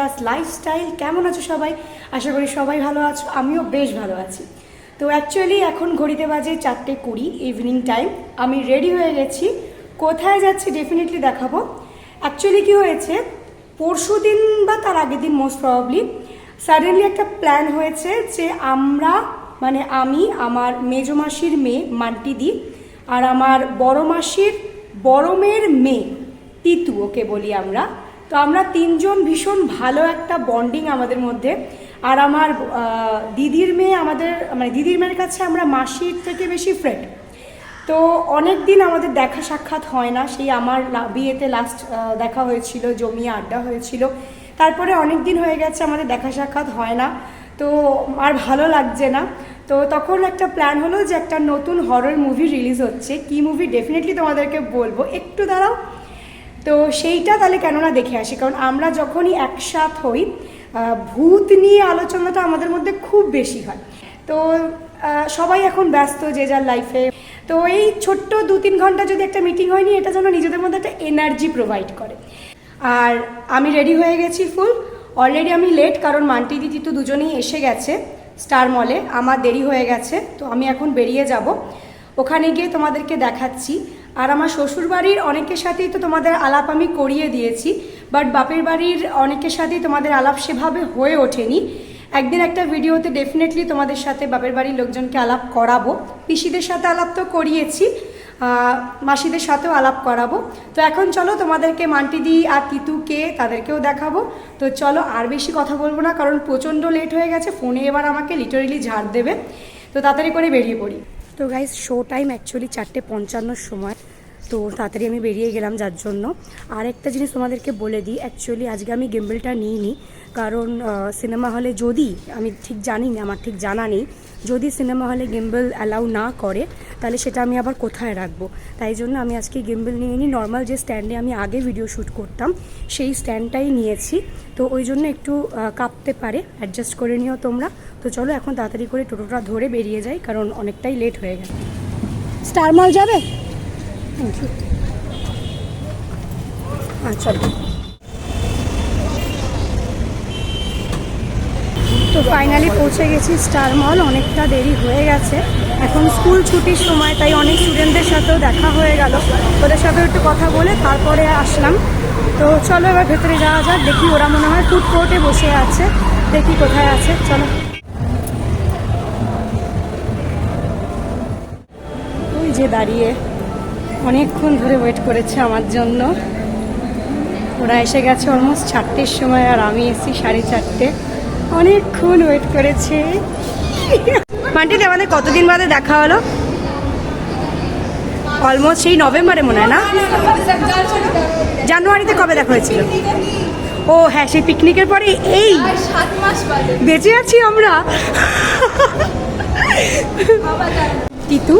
রচয়িতাস lifestyle কেমন আছো সবাই? আশা করি সবাই ভালো আছো, আমিও বেশ ভালো আছি। তো অ্যাকচুয়ালি এখন ঘড়িতে বাজে চারটে কুড়ি ইভিনিং টাইম আমি রেডি হয়ে গেছি। কোথায় যাচ্ছি ডেফিনেটলি দেখাবো। অ্যাকচুয়ালি কি হয়েছে, পরশু দিন বা তার আগের দিন মোস্ট প্রবাবলি সাডেনলি একটা প্ল্যান হয়েছে যে আমরা মানে আমি, আমার মেজো মাসির মেয়ে মান্টিদি আর আমার বড় মাসির বড় মেয়ের মেয়ে, তিতু, ওকে বলি আমরা। তো আমরা তিনজন ভীষণ ভালো একটা বন্ডিং আমাদের মধ্যে। আর আমার দিদির মেয়ে আমাদের মানে দিদির মেয়ের কাছে আমরা মাসির থেকে বেশি ফ্রেন্ড তো অনেক দিন আমাদের দেখা সাক্ষাৎ হয় না। সেই আমার বিয়েতে লাস্ট দেখা হয়েছিল জমিয়ে আড্ডা হয়েছিল। তারপরে অনেক দিন হয়ে গেছে, আমাদের দেখা সাক্ষাৎ হয় না। তো আর ভালো লাগছে না। তো তখন একটা প্ল্যান হলো যে একটা নতুন হরর মুভি রিলিজ হচ্ছে। কি মুভি ডেফিনেটলি তোমাদেরকে বলব। একটু দাঁড়াও। তো সেইটা তাহলে কেননা দেখে আসি, কারণ আমরা যখনই একসাথ হই ভূত নিয়ে আলোচনাটা আমাদের মধ্যে খুব বেশি হয়। তো সবাই এখন ব্যস্ত যে যার লাইফে তো এই ছোট্ট দু তিন ঘণ্টা যদি একটা মিটিং হয়নি, এটা যেন নিজেদের মধ্যে একটা এনার্জি প্রোভাইড করে। আর আমি রেডি হয়ে গেছি ফুল অলরেডি আমি লেট কারণ মান্টি দিদি তো দুজনেই এসে গেছে স্টার মলে আমার দেরি হয়ে গেছে, তো আমি এখন বেরিয়ে যাব। ওখানে গিয়ে তোমাদেরকে দেখাচ্ছি। আর আমার শ্বশুর বাড়ির অনেকের সাথেই তো তোমাদের আলাপ আমি করিয়ে দিয়েছি বাট বাপের বাড়ির অনেকের সাথেই তোমাদের আলাপ সেভাবে হয়ে ওঠেনি। একদিন একটা ভিডিওতে ডেফিনেটলি তোমাদের সাথে বাপের বাড়ির লোকজনকে আলাপ করাবো। পিসিদের সাথে আলাপ তো করিয়েছি মাসিদের সাথেও আলাপ করাবো। তো এখন চলো তোমাদেরকে মান্টিদি আর তিতুকে তাদেরকেও দেখাবো। তো চলো আর বেশি কথা বলব না, কারণ প্রচণ্ড লেট হয়ে গেছে, ফোনে এবার আমাকে লিটারেলি ঝাড় দেবে। তো তাড়াতাড়ি করে বেরিয়ে পড়ি। তো গাইজ শো টাইম অ্যাকচুয়ালি চারটে পঞ্চান্নর সময়। তো তাড়াতাড়ি আমি বেরিয়ে গেলাম যার জন্য। আর একটা জিনিস তোমাদেরকে বলে দিই অ্যাকচুয়ালি আজকে আমি গেম্বেলটা নিই নিইনি। কারণ সিনেমা হলে যদি, আমি ঠিক জানি না আমার ঠিক জানা নেই, যদি সিনেমা হলে গেম্বেল অ্যালাউ না করে, তাহলে সেটা আমি আবার কোথায় রাখব? তাই জন্য আমি আজকে গেম্বেল নিয়ে নিই নর্মাল যে স্ট্যান্ডে আমি আগে ভিডিও শ্যুট করতাম, সেই স্ট্যান্ডটাই নিয়েছি। তো ওই জন্য একটু কাঁপতে পারে। অ্যাডজাস্ট করে নিও তোমরা। তো চলো এখন তাড়াতাড়ি করে টোটোটা ধরে বেরিয়ে যাই, কারণ অনেকটাই লেট হয়ে গেছে। স্টার মল যাবে? আচ্ছা। তো ফাইনালি পৌঁছে গেছি স্টার মল, অনেকটা দেরি হয়ে গেছে। এখন স্কুল ছুটির সময়, তাই অনেক স্টুডেন্টদের সাথেও দেখা হয়ে গেল। ওদের সাথেও একটু কথা বলে তারপরে আসলাম। তো চলো এবার ভেতরে যাওয়া যাক, দেখি ওরা মনে হয় ফুড কোর্টে বসে আছে। দেখি কোথায় আছে, চলো। ওই যে দাঁড়িয়ে। অনেকক্ষণ ধরে ওয়েট করেছে আমার জন্য। ওরা এসে গেছে অলমোস্ট চারটের সময় আর আমি এসেছি সাড়ে চারটে। অনেকক্ষণ ওয়েট করেছে। মান্টিতে আমাদের কতদিন বাদে দেখা হলো? অলমোস্ট সেই নভেম্বরে মনে হয় না? জানুয়ারিতে কবে দেখা হয়েছিল? ও হ্যাঁ সেই পিকনিকের পরে এই বেঁচে আছি আমরা। তিতু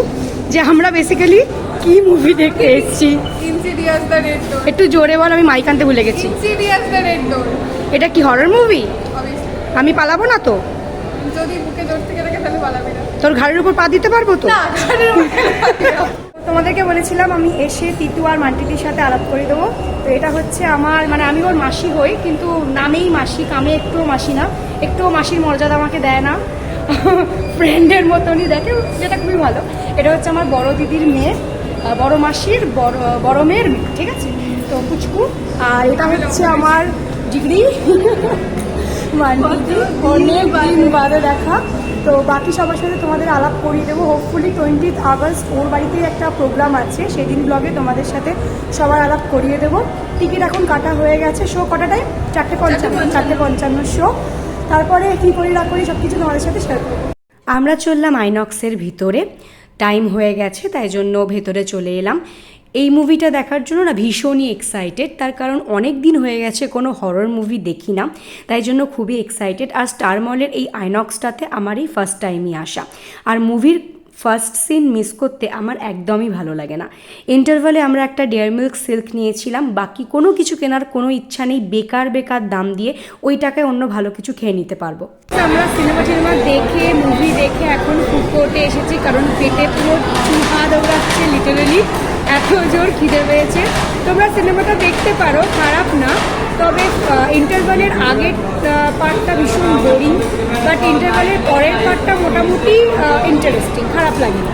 যে আমরা বেসিক্যালি কি মুভি দেখতে এসেছি? ইনসিডিয়াস দ্য রেড ডোর একটু জোরে বল আমি মাইক আনতে ভুলে গেছি। ইনসিডিয়াস দ্য রেড ডোর এটা কি হরর মুভি আমি পালাবো না তো? যদি বুকে জোর থেকে তাহলে পালাবি না। তোর ঘাড়ের উপর পা দিতে পারব তো? না তোমাদেরকে বলেছিলাম আমি এসে তিতু আর মান্টিটির সাথে আলাপ করে দেবো। তো এটা হচ্ছে আমার মানে আমি ওর মাসি হই কিন্তু নামেই মাসি কামে একটুও মাসি না। একটুও মাসির মর্যাদা আমাকে দেয় না। ফ্রেন্ডের মতনই দেখে যেটা খুবই ভালো। এটা হচ্ছে আমার বড় দিদির মেয়ে। বড় মাসির বড় বড় মেয়ের মেয়ে ঠিক আছে? তো পুচকু আর এটা হচ্ছে আমার ডিগ্রি। অনেক দিন বাদে দেখা। তো বাকি সবার সাথে তোমাদের আলাপ করিয়ে দেবো। হোপফুলি টোয়েন্টিথ আগস্ট ওর বাড়িতেই একটা প্রোগ্রাম আছে। সেদিন ব্লগে তোমাদের সাথে সবার আলাপ করিয়ে দেবো। টিকিট এখন কাটা হয়ে গেছে। শো কটা টাইম চারটে পঞ্চান্ন চারটে পঞ্চান্ন শো তারপরে কী করি না করি সব কিছু তোমাদের সাথে শেয়ার করব। আমরা চললাম আইনক্সের ভিতরে। টাইম হয়ে গেছে, তাই জন্য ভেতরে চলে এলাম। এই মুভিটা দেখার জন্য না ভীষণই এক্সাইটেড তার কারণ অনেক দিন হয়ে গেছে কোনো হরর মুভি দেখি না, তাই জন্য খুবই এক্সাইটেড আর স্টার মলের এই আইনক্সটাতে আমার এই ফার্স্ট টাইমই আসা। আর মুভির ফার্স্ট সিন মিস করতে আমার একদমই ভালো লাগে না। ইন্টারভালে আমরা একটা ডেয়ার মিল্ক সিল্ক নিয়েছিলাম, বাকি কোনো কিছু কেনার কোনো ইচ্ছা নেই, বেকার বেকার দাম দিয়ে ওই টাকায় অন্য ভালো কিছু খেয়ে নিতে পারব। আমরা সিনেমা টিনেমা দেখে মুভি দেখে এখন ফুড কোর্টে এসেছি, কারণ পেটে পুরো এত জোর খিদে পেয়েছে। তোমরা সিনেমাটা দেখতে পারো, খারাপ না। তবে ইন্টারভালের আগের পার্টটা ভীষণ বোরিং বাট ইন্টারভালের পরের পার্টটা মোটামুটি ইন্টারেস্টিং খারাপ লাগে না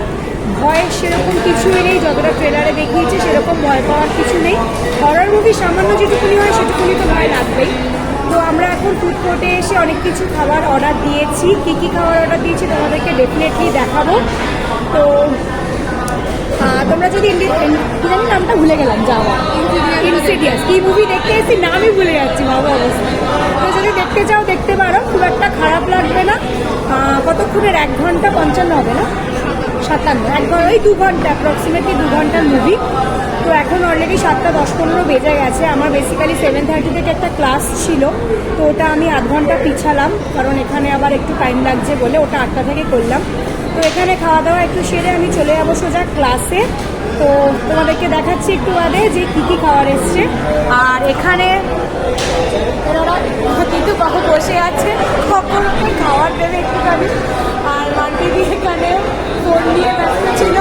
ভয়ের সেরকম কিছুই নেই, যতটা ট্রেলারে দেখিয়েছে, সেরকম ভয় পাওয়ার কিছু নেই। হরর মুভি সামান্য যেটুকুনি হয়, সেটুকুনি তো ভয় লাগবেই। তো আমরা এখন ফুড এসে অনেক কিছু খাবার অর্ডার দিয়েছি। কী কী খাবার অর্ডার দিয়েছি, তোমাদেরকে ডেফিনেটলি দেখাবো। তো তোমরা যদি কি জানি নামটা ভুলে গেলাম, যাওয়া। ইনসিডিয়াস কি মুভি দেখতে এসেছি নামই ভুলে যাচ্ছি, বাবা অবস্থা যদি দেখতে চাও, দেখতে পারো। খুব একটা খারাপ লাগবে না। কতক্ষণের? এক ঘণ্টা পঞ্চান্ন হবে না? সাতান্ন। এক ঘণ্টা ওই দু ঘণ্টা অ্যাপ্রক্সিমেটলি দু ঘণ্টার মুভি তো এখন অলরেডি সাতটা দশ পনেরো বেজে গেছে। আমার বেসিক্যালি সেভেন থার্টি থেকে একটা ক্লাস ছিল। তো ওটা আমি আধ ঘণ্টা পিছালাম। কারণ এখানে আবার একটু টাইম লাগছে বলে ওটা আটটা থেকে করলাম। তো এখানে খাওয়া দাওয়া একটু সেরে আমি চলে যাব সোজা ক্লাসে। তো তোমাদেরকে দেখাচ্ছি একটু বাদে যে কী কী খাবার এসছে। আর এখানে ওনারা কিন্তু কখন বসে আছে। কখন খাবার দেবে একটুখানি। আর মান্টিদি এখানে ফোন নিয়ে ব্যস্ত ছিল।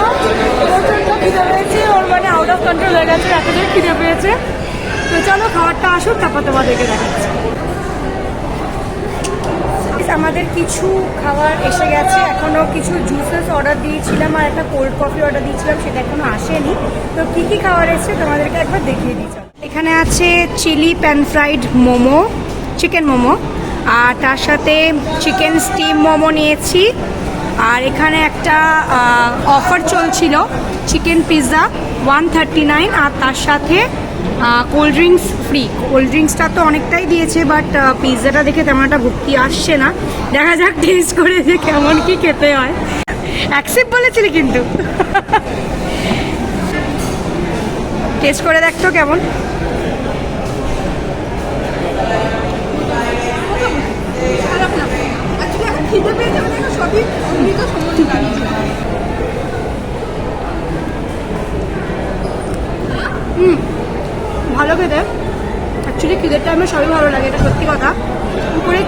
প্রচণ্ড খিদে পেয়েছে। ওর মানে আউট অফ কন্ট্রোল হয়ে গেছে। এত জোর খিদে পেয়েছে। তো চলো খাবারটা আসুক, তারপর তোমাদেরকে দেখাচ্ছি। আমাদের কিছু খাবার এসে গেছে। এখনও কিছু জুসেস অর্ডার দিয়েছিলাম আর একটা কোল্ড কফি অর্ডার দিয়েছিলাম, সেটা এখনও আসেনি। তো কী কী খাবার এসছে তোমাদেরকে একবার দেখিয়ে দিই এখানে আছে chilli pan fried momo chicken momo. আর তার সাথে চিকেন স্টিম মোমো নিয়েছি। আর এখানে একটা অফার চলছিল chicken pizza one thirty nine আর তার সাথে কোল্ড ড্রিঙ্কস ফ্রি কোল্ড ড্রিঙ্কসটা তো অনেকটাই দিয়েছে বাট পিৎজাটা দেখে তেমন একটা ভক্তি আসছে না। দেখা যাক টেস্ট করে যে কেমন কি খেতে হয়। অ্যাকসেপ্ট বলেছিলি কিন্তু। টেস্ট করে দেখতো কেমন।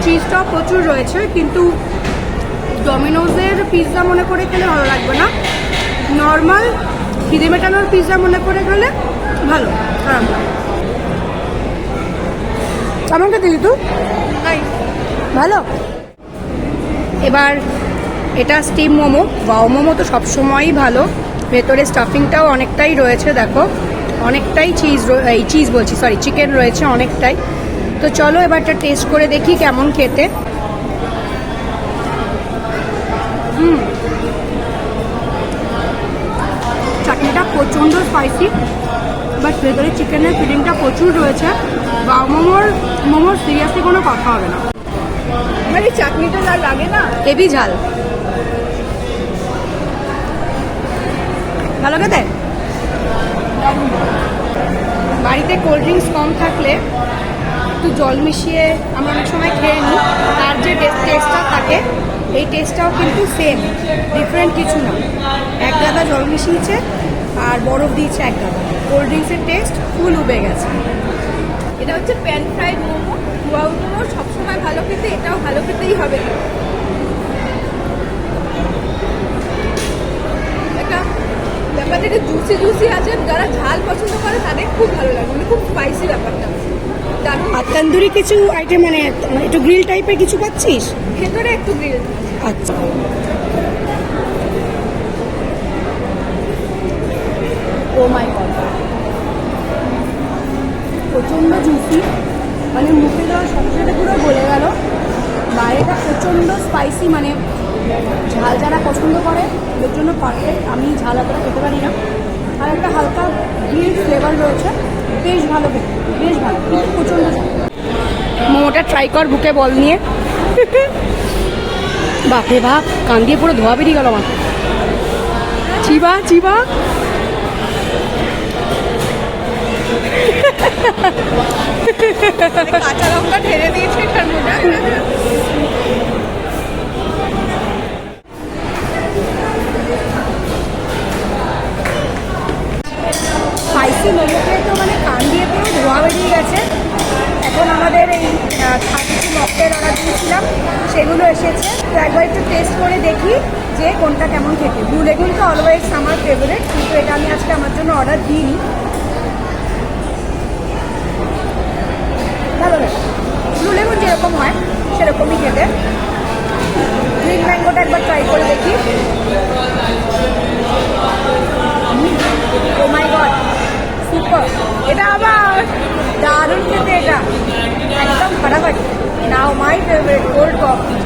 চিজটাও প্রচুর রয়েছে কিন্তু ডমিনোজের পিৎজা মনে করে খেলে ভালো লাগবে না। নর্মাল খিদে মেটানোর পিৎজা মনে করে খেলে ভালো খারাপ না। কেমন খেতে দিতু তাই। ভালো? এবার এটা স্টিম মোমো। বাও মোমো তো সবসময়ই ভালো। ভেতরে স্টাফিংটাও অনেকটাই রয়েছে দেখো। অনেকটাই চিজ এই চিজ বলছি সরি চিকেন রয়েছে অনেকটাই। তো চলো এবারটা টেস্ট করে দেখি কেমন খেতে। হুম। চাটনিটা প্রচণ্ড স্পাইসি বাট ভেতরে চিকেনের ফিলিংটা প্রচুর রয়েছে। বা মোমোর মোমোর সিরিয়াসলি কোনো কথা হবে না। আমার এই চাটনিটা যা লাগে না? হেভি ঝাল। ভালো খেতে? বাড়িতে কোল্ড ড্রিঙ্কস কম থাকলে একটু জল মিশিয়ে আমরা অনেক সময় খেয়ে নিই। তার যে টেস্টটা থাকে, এই টেস্টটাও কিন্তু সেম ডিফারেন্ট কিছু না। এক গাদা জল মিশিয়েছে, আর বরফ দিয়েছে এক গাদা। কোল্ড ড্রিঙ্কসের টেস্ট ফুল উবে গেছে। এটা হচ্ছে pan fried momo. Wow momo সবসময় ভালো খেতে, এটাও ভালো খেতেই হবে। একটা ব্যাপারটা একটু জুসি জুসি আছে, যারা ঝাল পছন্দ করে, তাদের খুব ভালো লাগে। মানে খুব স্পাইসি ব্যাপারটা। আর তন্দুরি কিছু আইটেম মানে একটু গ্রিল টাইপের কিছু পাচ্ছিস? ভেতরে একটু গ্রিল আচ্ছা। ও মাই গড প্রচণ্ড জুসি মানে মুখে দেওয়ার সাথে সাথে পুরো গলে গেল। বাইরেটা প্রচণ্ড স্পাইসি মানে ঝাল যারা পছন্দ করে ওদের জন্য পারফেক্ট আমি ঝাল এতটা খেতে পারি না। আর একটা হালকা গ্রিল ফ্লেভার রয়েছে। বেশ ভালো বেশ ভালো প্রচণ্ড মোমোটা ট্রাই কর বুকে বল নিয়ে। বাপরে বাপ, কান দিয়ে পুরো ধোয়া বেরিয়ে গেল আমার। চিবা চিবা। কাঁচা লঙ্কা ঢেলে দিয়েছে মাই ফেভারিট কোল্ড কফি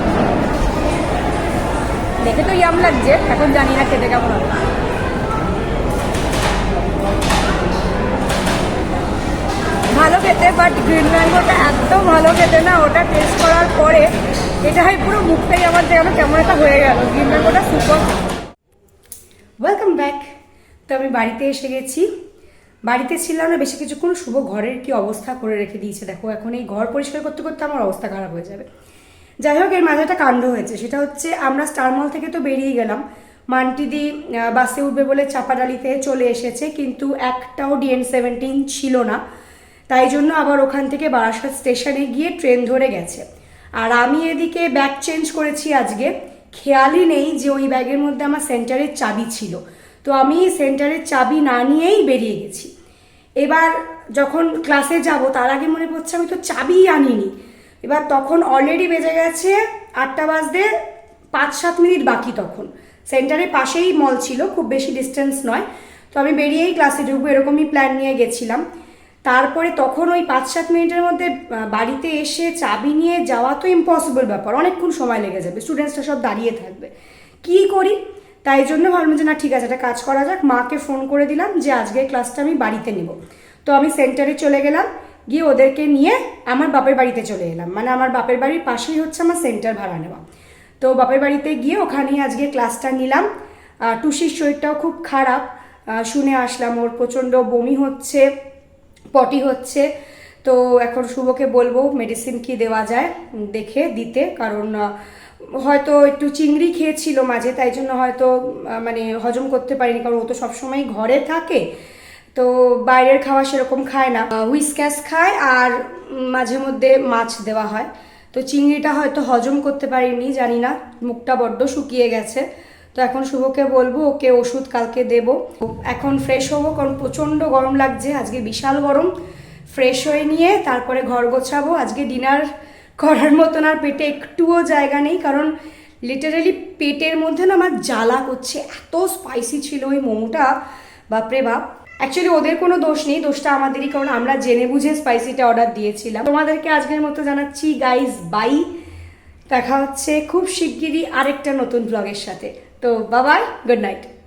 দেখে তো ইয়াম লাগছে, এখন জানি না খেতে কেমন হবে। ভালো খেতে বাট গ্রিন ম্যাঙ্গোটা এত ভালো খেতে না, ওটা টেস্ট করার পরে এটা হয় পুরো মুখটাই আমার যেন কেমন একটা হয়ে গেল। গ্রিন ম্যাঙ্গোটা সুপার ওয়েলকাম ব্যাক তো আমি বাড়িতে এসে গেছি। বাড়িতে ছিলাম না, বেশি কিছুক্ষণ শুভ ঘরের কি অবস্থা করে রেখে দিয়েছে। দেখো, এখন এই ঘর পরিষ্কার করতে করতে আমার অবস্থা খারাপ হয়ে যাবে। যাই হোক, এর মাঝে একটা কাণ্ড হয়েছে। সেটা হচ্ছে, আমরা স্টার মল থেকে তো বেরিয়ে গেলাম। মান্টিদি বাসে উঠবে বলে চাপাডালিতে চলে এসেছে, কিন্তু একটাও ডিএন সেভেন্টিন ছিল না। তাই জন্য আবার ওখান থেকে বারাসাত স্টেশনে গিয়ে ট্রেন ধরে গেছে। আর আমি এদিকে ব্যাগ চেঞ্জ করেছি আজকে। খেয়ালই নেই যে ওই ব্যাগের মধ্যে আমার সেন্টারের চাবি ছিল। তো আমি সেন্টারের চাবি না নিয়েই বেরিয়ে গেছি। এবার যখন ক্লাসে যাব, তার আগে মনে পড়ছে আমি তো চাবিই আনিনি। এবার তখন অলরেডি বেজে গেছে আটটা বাজতে পাঁচ সাত মিনিট বাকি তখন। সেন্টারের পাশেই মল ছিল, খুব বেশি ডিস্টেন্স নয়। তো আমি বেরিয়েই ক্লাসে ঢুকবো, এরকমই প্ল্যান নিয়ে গেছিলাম। তারপরে তখন ওই পাঁচ সাত মিনিটের মধ্যে বাড়িতে এসে চাবি নিয়ে যাওয়া তো ইম্পসিবল ব্যাপার। অনেকক্ষণ সময় লেগে যাবে স্টুডেন্টসরা সব দাঁড়িয়ে থাকবে। কি করি? তাই জন্য ভাবলাম যে না, ঠিক আছে, একটা কাজ করা যাক। মাকে ফোন করে দিলাম যে আজকের ক্লাসটা আমি বাড়িতে নিব। তো আমি সেন্টারে চলে গেলাম, গিয়ে ওদেরকে নিয়ে আমার বাপের বাড়িতে চলে এলাম। মানে আমার বাপের বাড়ির পাশেই হচ্ছে আমার সেন্টার ভাড়া নেওয়া। তো বাপের বাড়িতে গিয়ে ওখানেই আজকে ক্লাসটা নিলাম। টুসির শরীরটাও খুব খারাপ। শুনে আসলাম, ওর প্রচণ্ড বমি হচ্ছে, পটি হচ্ছে। তো এখন শুভকে বলব মেডিসিন কি দেওয়া যায় দেখে, দিতে। কারণ হয়তো একটু চিংড়ি খেয়েছিল মাঝে, তাই জন্য হয়তো মানে হজম করতে পারিনি, কারণ ও তো সবসময় ঘরে থাকে। তো বাইরের খাওয়া সেরকম খায় না। হুইসক্যাস খায় আর মাঝে মধ্যে মাছ দেওয়া হয়। তো চিংড়িটা হয়তো হজম করতে পারিনি, জানি না। মুখটা বড্ড শুকিয়ে গেছে। তো এখন শুভকে বলব, ওকে ওষুধ কালকে দেব। এখন ফ্রেশ হব, কারণ প্রচণ্ড গরম লাগছে, আজকে বিশাল গরম। ফ্রেশ হয়ে নিয়ে তারপরে ঘর গোছাবো। আজকে ডিনার করার মতন আর পেটে একটুও জায়গা নেই, কারণ লিটারালি পেটের মধ্যে না আমার জ্বালা করছে। এত স্পাইসি ছিল ওই মোমোটা। বাপরে বাপ। অ্যাকচুয়ালি ওদের কোনো দোষ নেই, দোষটা আমাদেরই, কারণ আমরা জেনে বুঝে স্পাইসিটা অর্ডার দিয়েছিলাম। তোমাদেরকে আজকের মতো জানাচ্ছি গাইজ বাই দেখা হচ্ছে খুব শিগগিরই আরেকটা নতুন ব্লগের সাথে। তো বাবাই গুড নাইট